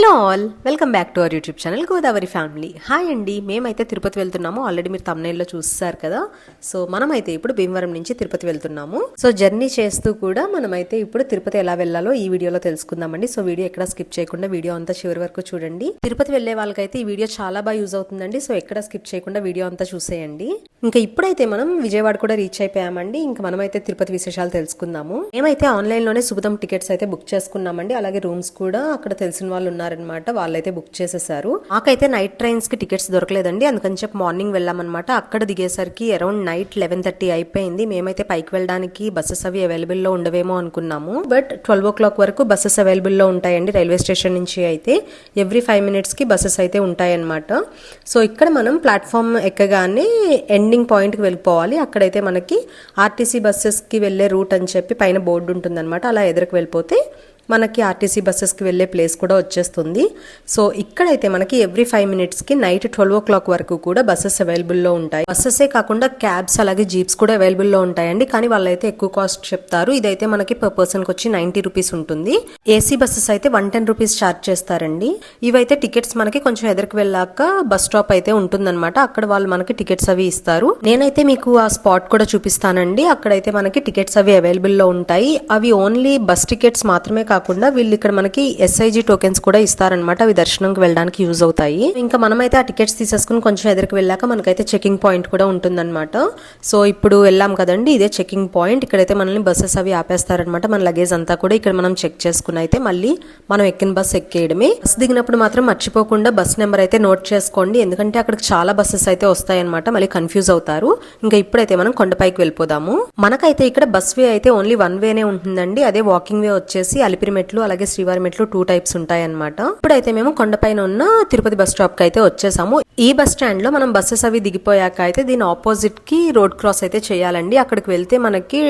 Hello all welcome back to our YouTube channel Godavari family. Hi అండి మేమైతే తిరుపతి వెళ్తున్నాము. Already మీరు తమ్నైల్లో చూస్తారు కదా. సో మనమైతే ఇప్పుడు భీమవరం నుంచి తిరుపతి వెళ్తున్నాము. సో జర్నీ చేస్తూ కూడా మనమైతే ఇప్పుడు తిరుపతి ఎలా వెళ్ళాలో ఈ వీడియోలో తెలుసుకుందామండి. సో వీడియో ఎక్కడ స్కిప్ చేయకుండా వీడియో అంతా చివరి వరకు చూడండి. తిరుపతి వెళ్ళే వాళ్ళకైతే ఈ వీడియో చాలా బాగా యూజ్ అవుతుందండి. సో ఎక్కడ స్కిప్ చేయకుండా వీడియో అంతా చూసేయండి. ఇంకా ఇప్పుడైతే మనం విజయవాడ కూడా రీచ్ అయిపోయామండి. ఇంకా మనమైతే తిరుపతి విశేషాలు తెలుసుకుందాము. మేమైతే ఆన్లైన్లోనే టికెట్స్ అయితే బుక్ చేసుకున్నామండి. అలాగే రూమ్స్ కూడా అక్కడ తెలిసిన వాళ్ళు ఉన్నారు ఉన్నారనమాట వాళ్ళైతే బుక్ చేసేసారు. మాకైతే నైట్ ట్రైన్స్కి టికెట్స్ దొరకలేదండి. అందుకని చెప్పి మార్నింగ్ వెళ్ళామన్నమాట. అక్కడ దిగేసరికి అరౌండ్ నైట్ లెవెన్ థర్టీ అయిపోయింది. మేమైతే పైకి వెళ్ళడానికి బస్సెస్ అవి అవైలబుల్లో ఉండవేమో అనుకున్నాము. బట్ ట్వెల్వ్ ఓ క్లాక్ వరకు బస్సెస్ అవైలబుల్లో ఉంటాయండి రైల్వే స్టేషన్ నుంచి అయితే. ఎవ్రీ ఫైవ్ మినిట్స్కి బస్సెస్ అయితే ఉంటాయన్నమాట. సో ఇక్కడ మనం ప్లాట్ఫామ్ ఎక్కగానే ఎండింగ్ పాయింట్కి వెళ్ళిపోవాలి. అక్కడైతే మనకి ఆర్టీసీ బస్సెస్కి వెళ్ళే రూట్ అని చెప్పి పైన బోర్డు ఉంటుందన్నమాట. అలా ఎదురుకు వెళ్ళిపోతే మనకి ఆర్టీసీ బస్సెస్కి వెళ్ళే ప్లేస్ కూడా వచ్చేస్తుంది. సో ఇక్కడైతే మనకి ఎవ్రీ ఫైవ్ మినిట్స్కి నైట్ ట్వెల్వ్ ఓ క్లాక్ వరకు కూడా బస్సెస్ అవైలబుల్లో ఉంటాయి. బస్సెసే కాకుండా క్యాబ్స్ అలాగే జీప్స్ కూడా అవైలబుల్లో ఉంటాయండి. కానీ వాళ్ళైతే ఎక్కువ కాస్ట్ చెప్తారు. ఇదైతే మనకి పర్ పర్సన్కి వచ్చి నైంటీ రూపీస్ ఉంటుంది. ఏసీ బస్సెస్ అయితే వన్ టెన్ రూపీస్ ఛార్జ్ చేస్తారండి. ఇవైతే టికెట్స్ మనకి కొంచెం ఎదురుకు వెళ్ళాక బస్ స్టాప్ అయితే ఉంటుందన్నమాట. అక్కడ వాళ్ళు మనకి టికెట్స్ అవి ఇస్తారు. నేనైతే మీకు ఆ స్పాట్ కూడా చూపిస్తానండి. అక్కడైతే మనకి టికెట్స్ అవి అవైలబుల్లో ఉంటాయి. అవి ఓన్లీ బస్ టికెట్స్ మాత్రమే కాకుండా వీళ్ళు ఇక్కడ మనకి ఎస్ఐజి టోకెన్స్ కూడా ఇస్తారనమాట అవి దర్శనంకి వెళ్ళడానికి యూజ్ అవుతాయి. ఇంకా మనమైతే ఆ టికెట్స్ తీసేసుకుని కొంచెం ఎదురుకు వెళ్ళాక మనకైతే చెకింగ్ పాయింట్ కూడా ఉంటుందన్నమాట. సో ఇప్పుడు వెళ్ళాం కదండి ఇదే చెకింగ్ పాయింట్ ఇక్కడైతే మనల్ని బస్సెస్ అవి ఆపేస్తారనమాట మన లగేజ్ అంతా కూడా ఇక్కడ మనం చెక్ చేసుకుని అయితే మళ్ళీ మనం ఎక్కిన బస్ ఎక్కేయడమే. బస్ దిగినప్పుడు మాత్రం మర్చిపోకుండా బస్ నెంబర్ అయితే నోట్ చేసుకోండి. ఎందుకంటే అక్కడికి చాలా బస్సెస్ అయితే వస్తాయన్నమాట. మళ్ళీ కన్ఫ్యూజ్ అవుతారు. ఇంకా ఇప్పుడైతే మనం కొండపైకి వెళ్ళిపోదాము. మనకైతే ఇక్కడ బస్ వే అయితే ఓన్లీ వన్ వేనే ఉంటుందండి. అదే వాకింగ్ వే వచ్చేసి అలిపిరి మెట్లు అలాగే శ్రీవారి మెట్లు టూ టైప్స్ ఉంటాయన్నమాట. ఇప్పుడైతే మేము కొండపైన ఉన్న తిరుపతి బస్ స్టాప్కి అయితే వచ్చేసాము. ఈ బస్ స్టాండ్లో మనం బస్సెస్ అవి దిగిపోయాక అయితే దీని ఆపోజిట్కి రోడ్ క్రాస్ అయితే చేయాలండి. అక్కడికి వెళ్తే మనకి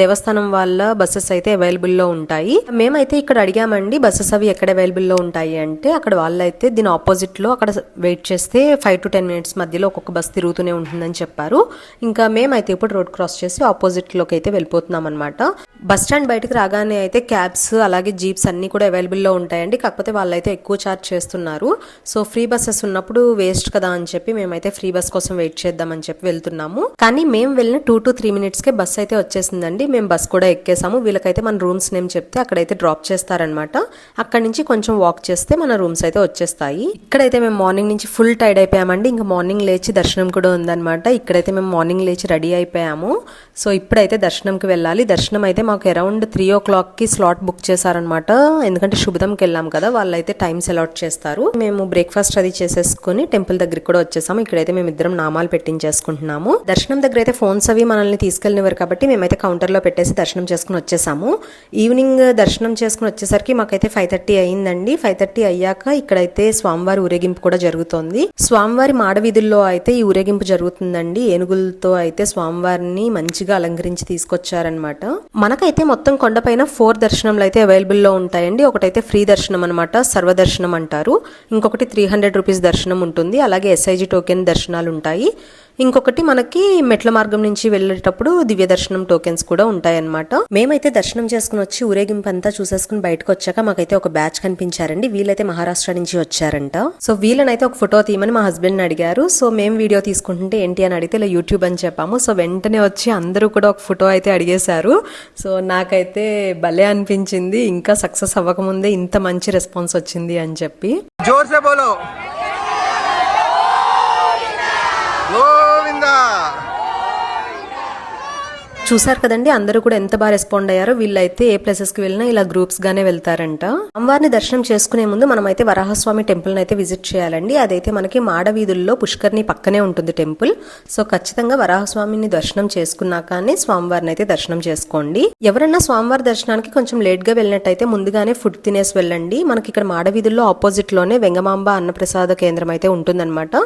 దేవస్థానం వాళ్ళ బస్సెస్ అయితే అవైలబుల్లో ఉంటాయి. మేమైతే ఇక్కడ అడిగామండి బస్సెస్ అవి ఎక్కడ అవైలబుల్లో ఉంటాయి అంటే అక్కడ వాళ్ళైతే దీని ఆపోజిట్లో అక్కడ వెయిట్ చేస్తే ఫైవ్ టు టెన్ మినిట్స్ మధ్యలో ఒక్కొక్క బస్ తిరుగుతూనే ఉంటుందని చెప్పారు. ఇంకా మేమైతే ఇప్పుడు రోడ్ క్రాస్ చేసి ఆపోజిట్లోకి అయితే వెళ్ళిపోతున్నాం అనమాట బస్ స్టాండ్ బయటకు రాగానే అయితే క్యాబ్స్ అలాగే జీప్స్ అన్ని కూడా అవైలబుల్లో ఉంటాయండి. కాకపోతే వాళ్ళైతే ఎక్కువ ఛార్జ్ చేస్తున్నారు. సో ఫ్రీ బస్సెస్ ఉన్నప్పుడు వేస్ట్ కదా అని చెప్పి మేమైతే ఫ్రీ బస్ కోసం వెయిట్ చేద్దామని చెప్పి వెళ్తున్నాము. కానీ మేము వెళ్ళిన టూ టు త్రీ మినిట్స్ కే బస్ అయితే వచ్చేసిందండి. మేము బస్ కూడా ఎక్కేసాము. వీళ్ళకైతే మన రూమ్స్ నేమ్ చెప్తే అక్కడైతే డ్రాప్ చేస్తారనమాట అక్కడ నుంచి కొంచెం వాక్ చేస్తే మన రూమ్స్ అయితే వచ్చేస్తాయి. ఇక్కడైతే మేము మార్నింగ్ నుంచి ఫుల్ టైర్డ్ అయిపోయామండి. ఇంకా మార్నింగ్ లేచి దర్శనం కూడా ఉందన్నమాట. ఇక్కడైతే మేము మార్నింగ్ లేచి రెడీ అయిపోయాము. సో ఇప్పుడైతే దర్శనంకి వెళ్ళాలి. దర్శనం అయితే మాకు అరౌండ్ త్రీ ఓ క్లాక్కి స్లాట్ బుక్ చేశారనమాట ఎందుకంటే శుభదంకి వెళ్ళాం కదా వాళ్ళైతే టైమ్స్ అలాట్ చేస్తారు. మేము బ్రేక్ఫాస్ట్ అది చేసేసుకుని టెంపుల్ దగ్గరికి కూడా వచ్చేసాము. ఇక్కడైతే మేము ఇద్దరం నామాలు పెట్టించేసుకుంటున్నాము. దర్శనం దగ్గర అయితే ఫోన్స్ అవి మనల్ని తీసుకెళ్ళినవారు కాబట్టి మేమైతే కౌంటర్లో పెట్టేసి దర్శనం చేసుకుని వచ్చేసాము. ఈవినింగ్ దర్శనం చేసుకుని వచ్చేసరికి మాకైతే ఫైవ్ థర్టీ అయిందండి. ఫైవ్ థర్టీ అయ్యాక ఇక్కడైతే స్వామివారి ఊరేగింపు కూడా జరుగుతోంది. స్వామివారి మాడవీధుల్లో అయితే ఈ ఊరేగింపు జరుగుతుందండి. ఏనుగులతో అయితే స్వామివారిని మంచిగా అలంకరించి తీసుకొచ్చారనమాట మనకైతే మొత్తం కొండపైన ఫోర్ దర్శనంలు అయితే అవైలబుల్లో ఉంటాయండి. ఒకటైతే ఫ్రీ దర్శనం అనమాట సర్వదర్శనం అంటారు. ఇంకొకటి త్రీ హండ్రెడ్ రూపీస్ దర్శనం ఉంటుంది. అలాగే ఎస్ఐజి టోకెన్ దర్శనాలు ఉంటాయి. ఇంకొకటి మనకి మెట్ల మార్గం నుంచి వెళ్ళేటప్పుడు దివ్య దర్శనం టోకెన్స్ కూడా ఉంటాయన్నమాట. మేమైతే దర్శనం చేసుకుని వచ్చి ఊరేగింపు అంతా చూసేసుకుని బయటకు వచ్చాక మాకైతే ఒక బ్యాచ్ కనిపించారండి. వీళ్ళైతే మహారాష్ట్ర నుంచి వచ్చారంట. సో వీళ్ళనైతే ఒక ఫోటో తీయమని మా హస్బెండ్ అడిగారు. సో మేము వీడియో తీసుకుంటుంటే ఏంటి అని అడిగితే ఇలా యూట్యూబ్ అని చెప్పాము. సో వెంటనే వచ్చి అందరూ కూడా ఒక ఫోటో అయితే అడిగేశారు. సో నాకైతే భలే అనిపించింది. ఇంకా సక్సెస్ అవ్వకముందే ఇంత మంచి రెస్పాన్స్ వచ్చింది అని చెప్పి. జోర్సే బోలో. చూసారు కదండి అందరూ కూడా ఎంత బాగా రెస్పాండ్ అయ్యారో వీళ్ళైతే ఏ ప్లేసెస్కి వెళ్ళినా ఇలా గ్రూప్స్ గానే వెళ్తారంట. అమ్మవారిని దర్శనం చేసుకునే ముందు మనమైతే వరాహస్వామి టెంపుల్ అయితే విజిట్ చేయాలండి. అదైతే మనకి మాడవీధుల్లో పుష్కర్ని పక్కనే ఉంటుంది టెంపుల్ సో ఖచ్చితంగా వరాహస్వామిని దర్శనం చేసుకున్నాకనే స్వామివారిని అయితే దర్శనం చేసుకోండి. ఎవరన్నా స్వామివారి దర్శనానికి కొంచెం లేట్గా వెళ్ళినట్టయితే ముందుగానే ఫుడ్ తినేసి వెళ్ళండి. మనకి ఇక్కడ మాడవీధుల్లో ఆపోజిట్లోనే వెంగమాంబ అన్నప్రసాద కేంద్రం అయితే ఉంటుందన్నమాట.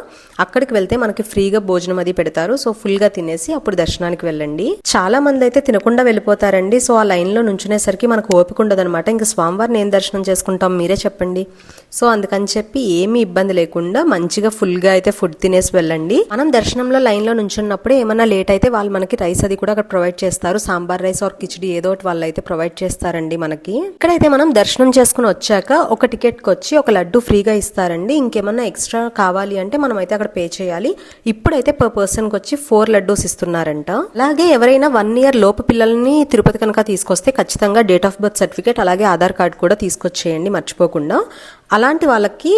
అక్కడికి వెళ్తే మనకి ఫ్రీగా భోజనం అది పెడతారు. సో ఫుల్గా తినేసి అప్పుడు దర్శనానికి వెళ్ళండి. చాలా చాలా మంది అయితే తినకుండా వెళ్ళిపోతారండి. సో ఆ లైన్లో నుంచునేసరికి మనకు ఓపిక ఉండదనమాట ఇంకా స్వామివారిని ఏం దర్శనం చేసుకుంటాం మీరే చెప్పండి. సో అందుకని చెప్పి ఏమీ ఇబ్బంది లేకుండా మంచిగా ఫుల్గా అయితే ఫుడ్ తినేసి వెళ్ళండి. మనం దర్శనంలో లైన్లో నుంచున్నప్పుడు ఏమైనా లేట్ అయితే వాళ్ళు మనకి రైస్ అది కూడా అక్కడ ప్రొవైడ్ చేస్తారు. సాంబార్ రైస్ ఆర్ కిచడి ఏదో ఒకటి వాళ్ళు అయితే ప్రొవైడ్ చేస్తారండి మనకి. ఇక్కడైతే మనం దర్శనం చేసుకుని వచ్చాక ఒక టికెట్కి వచ్చి ఒక లడ్డు ఫ్రీగా ఇస్తారండి. ఇంకేమన్నా ఎక్స్ట్రా కావాలి అంటే మనం అయితే అక్కడ పే చేయాలి. ఇప్పుడైతే పర్ పర్సన్కి వచ్చి ఫోర్ లడ్డూస్ ఇస్తున్నారంట. అలాగే ఎవరైనా వన్ ఇయర్ లోపు పిల్లల్ని తిరుపతి కనుక తీసుకొస్తే ఖచ్చితంగా డేట్ ఆఫ్ బర్త్ సర్టిఫికేట్ అలాగే ఆధార్ కార్డ్ కూడా తీసుకొచ్చేయండి మర్చిపోకుండా. అలాంటి వాళ్ళకి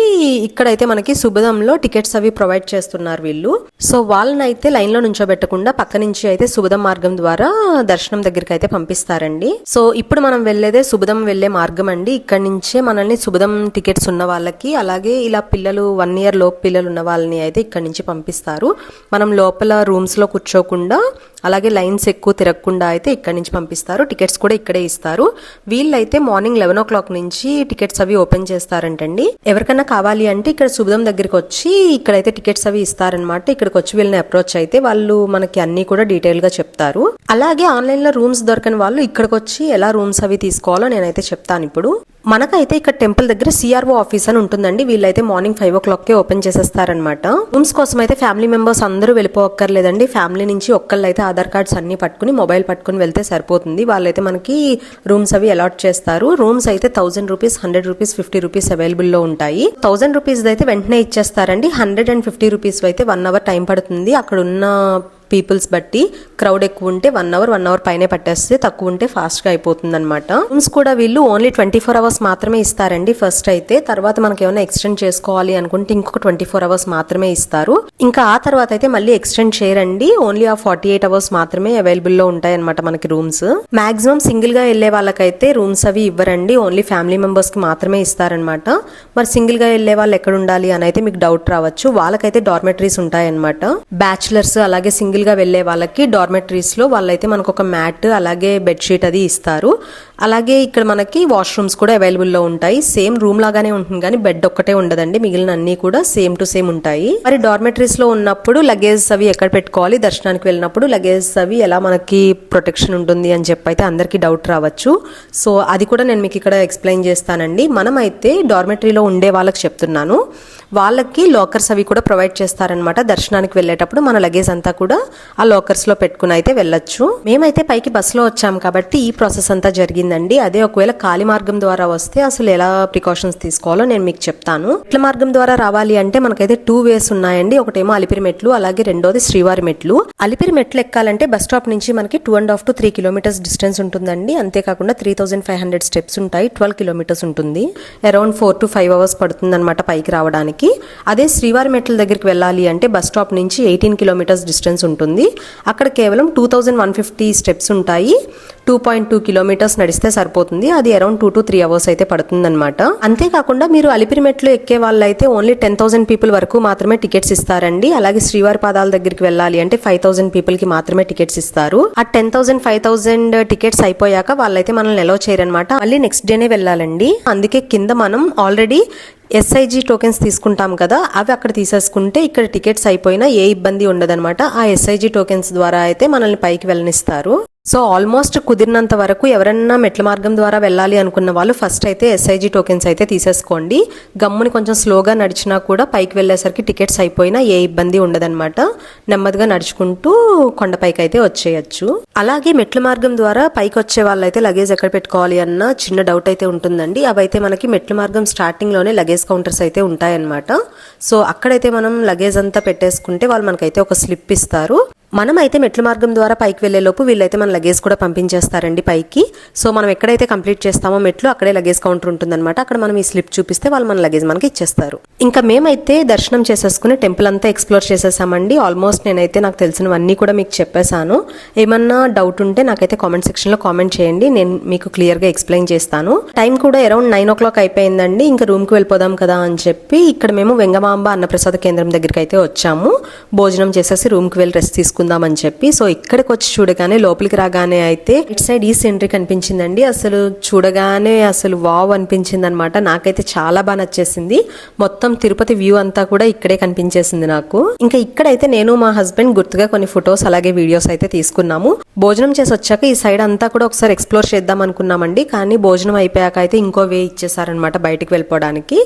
ఇక్కడైతే మనకి సుబదంలో టికెట్స్ అవి ప్రొవైడ్ చేస్తున్నారు వీళ్ళు. సో వాళ్ళని అయితే లైన్లో నుంచోబెట్టకుండా పక్క నుంచి అయితే సుబదం మార్గం ద్వారా దర్శనం దగ్గరికి అయితే పంపిస్తారండి. సో ఇప్పుడు మనం వెళ్ళేదే సుబదం వెళ్ళే మార్గం అండి. ఇక్కడ నుంచే మనల్ని సుబదం టికెట్స్ ఉన్న వాళ్ళకి అలాగే ఇలా పిల్లలు వన్ ఇయర్ లోపు పిల్లలు ఉన్న వాళ్ళని అయితే ఇక్కడ నుంచి పంపిస్తారు. మనం లోపల రూమ్స్లో కూర్చోకుండా అలాగే లైన్స్ ఎక్కువ తిరగకుండా అయితే ఇక్కడ నుంచి పంపిస్తారు. టికెట్స్ కూడా ఇక్కడే ఇస్తారు. వీళ్ళైతే మార్నింగ్ లెవెన్ ఓ క్లాక్ నుంచి టికెట్స్ అవి ఓపెన్ చేస్తారండి. చేస్తారంటండి ఎవరికైనా కావాలి అంటే ఇక్కడ సుబదం దగ్గరికి వచ్చి ఇక్కడైతే టికెట్స్ అవి ఇస్తారనమాట ఇక్కడికి వచ్చి వీళ్ళని అప్రోచ్ అయితే వాళ్ళు మనకి అన్ని కూడా డీటెయిల్గా చెప్తారు. అలాగే ఆన్లైన్లో రూమ్స్ దొరకని వాళ్ళు ఇక్కడికి వచ్చి ఎలా రూమ్స్ అవి తీసుకోవాలో నేనైతే చెప్తాను ఇప్పుడు. మనకైతే ఇక్కడ టెంపుల్ దగ్గర సిఆర్ఓ ఆఫీస్ అని ఉంటుందండి. వీళ్ళైతే మార్నింగ్ ఫైవ్ ఓ క్లాక్ కే ఓపెన్ చేసేస్తారనమాట రూమ్స్ కోసం అయితే ఫ్యామిలీ మెంబర్స్ అందరూ వెళ్ళిపోక్కర్లేదండి. ఫ్యామిలీ నుంచి ఒక్కళ్ళు అయితే ఆధార్ కార్డ్స్ అన్ని పట్టుకుని మొబైల్ పట్టుకుని వెళ్తే సరిపోతుంది. వాళ్ళైతే మనకి రూమ్స్ అవి అలాట్ చేస్తారు. రూమ్స్ అయితే thousand rupees hundred rupees fifty rupees అవైలబుల్లో ఉంటాయి. థౌసండ్ రూపీస్ అయితే వెంటనే ఇచ్చేస్తారండి. హండ్రెడ్ అండ్ ఫిఫ్టీ రూపీస్ అయితే వన్ అవర్ టైం పడుతుంది. అక్కడ ఉన్న పీపుల్స్ బట్టి క్రౌడ్ ఎక్కువ ఉంటే వన్ అవర్ వన్ అవర్ పైనే పట్టేస్తే తక్కువ ఉంటే ఫాస్ట్గా అయిపోతుంది అనమాట రూమ్స్ కూడా వీళ్ళు ఓన్లీ ట్వంటీ ఫోర్ అవర్స్ మాత్రమే ఇస్తారండి ఫస్ట్ అయితే. తర్వాత మనకి ఏమైనా ఎక్స్టెండ్ చేసుకోవాలి అనుకుంటే ఇంకొక ట్వంటీ ఫోర్ అవర్స్ మాత్రమే ఇస్తారు. ఇంకా ఆ తర్వాత అయితే మళ్ళీ ఎక్స్టెండ్ చేయరండి. ఓన్లీ ఆ ఫార్టీ ఎయిట్ అవర్స్ మాత్రమే అవైలబుల్లో ఉంటాయి అనమాట మనకి రూమ్స్. మాక్సిమం సింగిల్గా వెళ్ళే వాళ్ళకైతే రూమ్స్ అవి ఇవ్వరండి. ఓన్లీ ఫ్యామిలీ మెంబర్స్కి మాత్రమే ఇస్తారనమాట మరి సింగిల్గా వెళ్ళే వాళ్ళు ఎక్కడ ఉండాలి అని అయితే మీకు డౌట్ రావచ్చు. వాళ్ళకైతే డార్మెటరీస్ ఉంటాయన్నమాట. బ్యాచులర్స్ అలాగే సింగిల్ సింగిల్గా వెళ్ళే వాళ్ళకి డార్మెటరీస్లో వాళ్ళైతే మనకు ఒక మ్యాట్ అలాగే బెడ్షీట్ అది ఇస్తారు. అలాగే ఇక్కడ మనకి వాష్రూమ్స్ కూడా అవైలబుల్లో ఉంటాయి. సేమ్ రూమ్ లాగానే ఉంటుంది కానీ బెడ్ ఒక్కటే ఉండదండి. మిగిలిన అన్ని కూడా సేమ్ టు సేమ్ ఉంటాయి. మరి డార్మెటరీస్లో ఉన్నప్పుడు లగేజ్ అవి ఎక్కడ పెట్టుకోవాలి? దర్శనానికి వెళ్ళినప్పుడు లగేజ్ అవి ఎలా మనకి ప్రొటెక్షన్ ఉంటుంది అని చెప్పి అయితే అందరికీ డౌట్ రావచ్చు. సో అది కూడా నేను మీకు ఇక్కడ ఎక్స్ప్లెయిన్ చేస్తానండి. మనమైతే డార్మెటరీలో ఉండే వాళ్ళకి చెప్తున్నాను. వాళ్ళకి లాకర్స్ అవి కూడా ప్రొవైడ్ చేస్తారనమాట దర్శనానికి వెళ్ళేటప్పుడు. మన లగేజ్ అంతా కూడా ఆ లాకర్స్లో పెట్టుకుని అయితే వెళ్ళొచ్చు. మేమైతే పైకి బస్సులో వచ్చాం కాబట్టి ఈ ప్రాసెస్ అంతా జరిగిందండి. అదే ఒకవేళ కాలి మార్గం ద్వారా వస్తే అసలు ఎలా ప్రికాషన్స్ తీసుకోవాలో నేను మీకు చెప్తాను. మెట్ల మార్గం ద్వారా రావాలి అంటే మనకైతే టూ వేస్ ఉన్నాయండి. ఒకటేమో అలిపిరి మెట్లు అలాగే రెండోది శ్రీవారి మెట్లు. అలిపిరి మెట్లు ఎక్కాలంటే బస్ స్టాప్ నుంచి మనకి two and half to three kilometres distance ఉంటుందండి. అంతేకాకుండా three thousand five hundred steps ఉంటాయి. ట్వెల్వ్ కిలోమీటర్స్ ఉంటుంది. Around four to five hours పడుతుంది అనమాట పైకి రావడానికి. అదే శ్రీవారి మెట్ల దగ్గరికి వెళ్ళాలి అంటే బస్ స్టాప్ నుంచి ఎయిటీన్ కిలోమీటర్స్ డిస్టెన్స్ ఉంటుంది. అక్కడ కేవలం two thousand one fifty steps ఉంటాయి. టూ పాయింట్ టూ కిలోమీటర్స్ నడిస్తే సరిపోతుంది. అది around two to three hours అయితే పడుతుంది అనమాట అంతేకాకుండా మీరు అలిపిరి మెట్లు ఎక్కే వాళ్ళైతే ఓన్లీ టెన్ థౌసండ్ పీపుల్ వరకు మాత్రమే టికెట్స్ ఇస్తారండి. అలాగే శ్రీవారి పాదాల దగ్గరికి వెళ్ళాలి అంటే ఫైవ్ థౌసండ్ పీపుల్కి మాత్రమే టికెట్స్ ఇస్తారు. ఆ ten thousand five thousand tickets అయిపోయాక వాళ్ళైతే మనల్ని ఎలో చేయరనమాట మళ్ళీ నెక్స్ట్ డేనే వెళ్ళాలండి. అందుకే కింద మనం ఆల్రెడీ ఎస్ఐజీ టోకెన్స్ తీసుకుంటాం కదా అవి అక్కడ తీసేసుకుంటే ఇక్కడ టికెట్స్ అయిపోయినా ఏ ఇబ్బంది ఉండదన్నమాట. ఆ ఎస్ఐజీ టోకెన్స్ ద్వారా అయితే మనల్ని పైకి వెళ్ళనిస్తారు. సో ఆల్మోస్ట్ కుదిరినంత వరకు ఎవరన్నా మెట్ల మార్గం ద్వారా వెళ్ళాలి అనుకున్న వాళ్ళు ఫస్ట్ అయితే ఎస్ఐజీ టోకెన్స్ అయితే తీసేసుకోండి. గమ్ముని కొంచెం స్లోగా నడిచినా కూడా పైకి వెళ్ళేసరికి టికెట్స్ అయిపోయినా ఏ ఇబ్బంది ఉండదన్నమాట. నెమ్మదిగా నడుచుకుంటూ కొండపైకి అయితే వచ్చేయచ్చు. అలాగే మెట్ల మార్గం ద్వారా పైకి వచ్చే వాళ్ళైతే లగేజ్ ఎక్కడ పెట్టుకోవాలి అన్న చిన్న డౌట్ అయితే ఉంటుందండి. అవైతే మనకి మెట్ల మార్గం స్టార్టింగ్లోనే లగేజ్ కౌంటర్స్ అయితే ఉంటాయన్నమాట. సో అక్కడైతే మనం లగేజ్ అంతా పెట్టేసుకుంటే వాళ్ళు మనకైతే ఒక స్లిప్ ఇస్తారు. మనం అయితే మెట్ల మార్గం ద్వారా పైకి వెళ్ళేలోపు వీళ్ళైతే మన లగేజ్ కూడా పంపించేస్తారండి పైకి. సో మనం ఎక్కడైతే కంప్లీట్ చేస్తామో మెట్లు అక్కడే లగేజ్ కౌంటర్ ఉంటుందన్నమాట. అక్కడ మనం ఈ స్లిప్ చూపిస్తే వాళ్ళు మన లగేజ్ మనకి ఇచ్చేస్తారు. ఇంకా మేమైతే దర్శనం చేసేసుకుని టెంపుల్ అంతా ఎక్స్ప్లోర్ చేసేసామండి. ఆల్మోస్ట్ నేనైతే నాకు తెలిసినవన్నీ కూడా మీకు చెప్పేశాను. ఏమన్నా డౌట్ ఉంటే నాకైతే కామెంట్ సెక్షన్లో కామెంట్ చేయండి. నేను మీకు క్లియర్గా ఎక్స్ప్లెయిన్ చేస్తాను. టైం కూడా అరౌండ్ నైన్ ఓ క్లాక్ అయిపోయిందండి. ఇంకా రూమ్కి వెళ్ళిపోదాం కదా అని చెప్పి ఇక్కడ మేము వెంగమాంబ అన్నప్రసాద కేంద్రం దగ్గరికి అయితే వచ్చాము. భోజనం చేసేసి రూమ్కి వెళ్ళి రెస్ట్ తీసుకుని తీసుకుందాం అని చెప్పి. సో ఇక్కడికి వచ్చి చూడగానే లోపలికి రాగానే అయితే ఇట్ సైడ్ ఈ సెంట్రీ కనిపించిందండి. అసలు చూడగానే అసలు వావ్ అనిపించింది అనమాట నాకైతే చాలా బాగా నచ్చేసింది. మొత్తం తిరుపతి వ్యూ అంతా కూడా ఇక్కడే కనిపించేసింది నాకు. ఇంకా ఇక్కడైతే నేను మా హస్బెండ్ గుర్తుగా కొన్ని ఫొటోస్ అలాగే వీడియోస్ అయితే తీసుకున్నాము. భోజనం చేసి వచ్చాక ఈ సైడ్ అంతా కూడా ఒకసారి ఎక్స్ప్లోర్ చేద్దాం అనుకున్నామండి. కానీ భోజనం అయిపోయాక అయితే ఇంకో వే ఇచ్చేసారనమాట బయటికి వెళ్ళిపోవడానికి.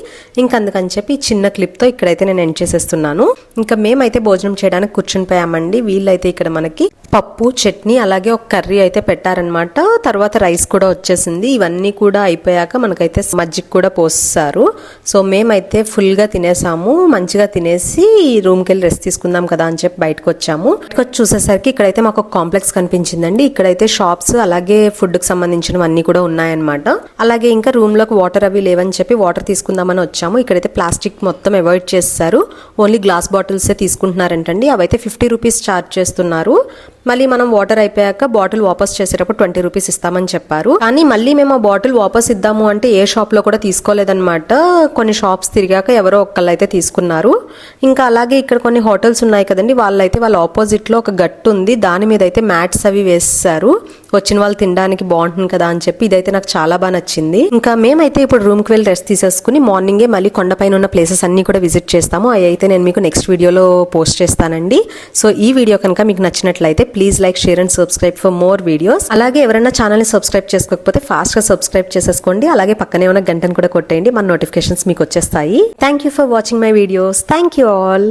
ఇంకా అందుకని చెప్పి చిన్న క్లిప్తో ఇక్కడైతే నేను ఎండ్ చేసేస్తున్నాను. ఇంకా మేమైతే భోజనం చేయడానికి కూర్చుని పోయామండి. అయితే ఇక్కడ మనకి పప్పు చట్నీ అలాగే ఒక కర్రీ అయితే పెట్టారనమాట తర్వాత రైస్ కూడా వచ్చేసింది. ఇవన్నీ కూడా అయిపోయాక మనకైతే మజ్జిగ కూడా పోస్తారు. సో మేమైతే ఫుల్గా తినేసాము. మంచిగా తినేసి రూమ్కి వెళ్ళి రెస్ట్ తీసుకుందాం కదా అని చెప్పి బయటకు వచ్చాము. బయటకు వచ్చి చూసేసరికి ఇక్కడైతే మాకు ఒక కాంప్లెక్స్ కనిపించిందండి. ఇక్కడైతే షాప్స్ అలాగే ఫుడ్కి సంబంధించినవన్నీ కూడా ఉన్నాయన్నమాట. అలాగే ఇంకా రూమ్లోకి వాటర్ అవి లేవని చెప్పి వాటర్ తీసుకుందామని వచ్చాము. ఇక్కడైతే ప్లాస్టిక్ మొత్తం అవాయిడ్ చేస్తారు. ఓన్లీ గ్లాస్ బాటిల్సే తీసుకుంటున్నారంటండి. అవైతే ఫిఫ్టీ రూపీస్ ఛార్జ్ చేస్తున్నారు. మళ్ళీ మనం వాటర్ అయిపోయాక బాటిల్ వాపస్ చేసేటప్పుడు ట్వంటీ రూపీస్ ఇస్తామని చెప్పారు. కానీ మళ్ళీ మేము ఆ బాటిల్ వాపస్ ఇద్దాము అంటే ఏ షాప్లో కూడా తీసుకోలేదన్నమాట. కొన్ని షాప్స్ తిరిగాక ఎవరో ఒక్కళ్ళు అయితే తీసుకున్నారు. ఇంకా అలాగే ఇక్కడ కొన్ని హోటల్స్ ఉన్నాయి కదండి వాళ్ళైతే వాళ్ళ ఆపోజిట్లో ఒక గట్టు ఉంది. దాని మీద అయితే మ్యాట్స్ అవి వేస్తారు వచ్చిన వాళ్ళు తినడానికి బాగుంటుంది కదా అని చెప్పి ఇదైతే నాకు చాలా బాగా నచ్చింది. ఇంకా మేమైతే ఇప్పుడు రూమ్కి వెళ్ళి రెస్ట్ తీసేసుకుని మార్నింగే మళ్ళీ కొండపైన ఉన్న ప్లేసెస్ అన్ని కూడా విజిట్ చేస్తాము. అవి అయితే నేను మీకు నెక్స్ట్ వీడియోలో పోస్ట్ చేస్తానండి. సో ఈ వీడియో కనుక మీకు నచ్చినట్లయితే please like share and subscribe for more videos అలాగే ఎవరైనా ఛానల్ని సబ్స్క్రైబ్ చేసుకోకపోతే ఫాస్ట్గా సబ్స్క్రైబ్ చేసేసుకోండి. అలాగే పక్కనే ఉన్న గంటను కూడా కొట్టేయండి. మన నోటిఫికేషన్స్ మీకు వచ్చేస్తాయి. Thank you for watching my videos thank you all